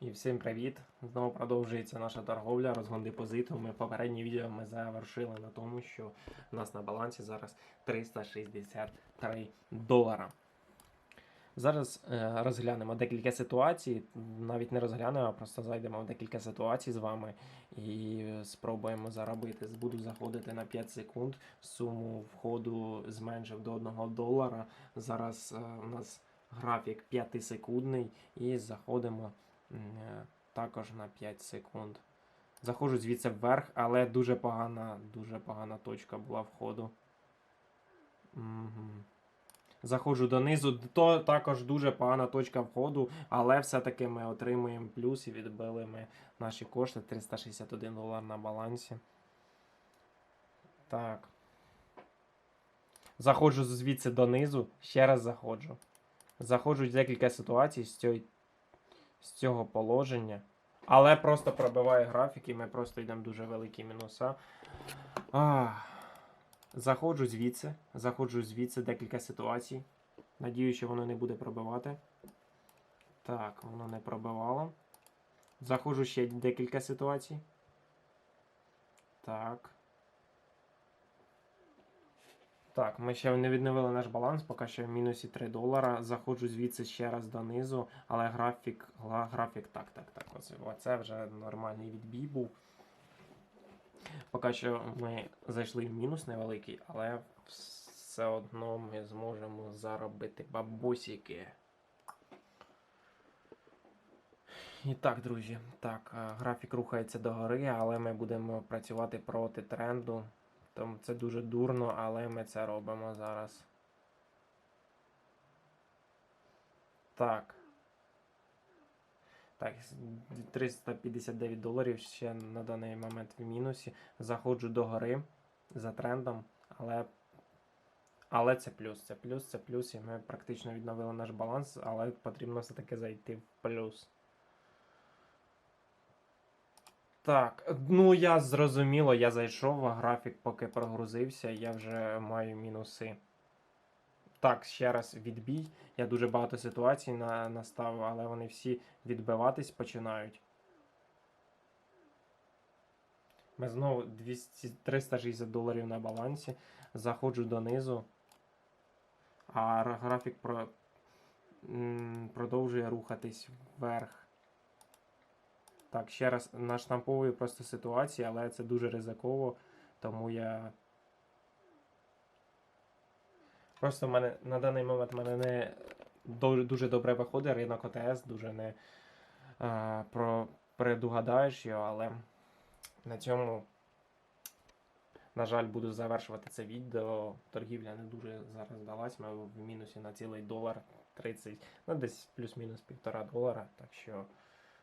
І всім привіт! Знову продовжується наша торговля, розгон депозиту. Ми попереднє відео ми завершили на тому, що у нас на балансі зараз 363 долара. Зараз е, розглянемо декілька ситуацій. Навіть не розглянемо, а просто зайдемо в декілька ситуацій з вами і спробуємо заробити. Буду заходити на 5 секунд. Суму входу зменшив до 1 долара. Зараз е, у нас графік 5 секундний і заходимо також на 5 секунд. Заходжу звідси вверх, але дуже погана, дуже погана точка була входу. Угу. Заходжу донизу, то також дуже погана точка входу, але все-таки ми отримуємо плюс і відбили ми наші кошти 361 долар на балансі. Так. Заходжу звідси донизу, ще раз заходжу. Заходжу в декілька ситуацій з цього, з цього положення. Але просто пробиває графік і ми просто йдемо дуже великі мінуса. Ах. Заходжу звідси. Заходжу звідси декілька ситуацій. Надію, що воно не буде пробивати. Так, воно не пробивало. Заходжу ще декілька ситуацій. Так. Так, ми ще не відновили наш баланс, поки що в мінусі 3 долара. Заходжу звідси ще раз донизу, але графік, графік так, так, так. Оце, вже нормальний відбій був. Поки що ми зайшли в мінус невеликий, але все одно ми зможемо заробити бабусики. І так, друзі, так, е, графік рухається догори, але ми будемо працювати проти тренду. Тому це дуже дурно, але ми це робимо зараз. Так. Так, 359 доларів ще на даний момент в мінусі. Заходжу до гори за трендом, але, але це плюс. Це плюс, це плюс, і ми практично відновили наш баланс, але потрібно все-таки зайти в плюс. Так, ну я зрозуміло, я зайшов, а графік поки прогрузився, я вже маю мінуси. Так, ще раз відбій. Я дуже багато ситуацій на, наставив, але вони всі відбиватись починають. Ми знову 200, 360 доларів на балансі. Заходжу донизу. А графік про, м, продовжує рухатись вверх. Так, ще раз наштамповую просто ситуації, але це дуже ризиково, тому я. Просто в мене на даний момент в мене не дуже, добре виходить ринок ОТС, дуже не а, про, предугадаєш його, але на цьому, на жаль, буду завершувати це відео. Торгівля не дуже зараз далась. Ми в мінусі на цілий долар 30, ну десь плюс-мінус півтора долара. Так що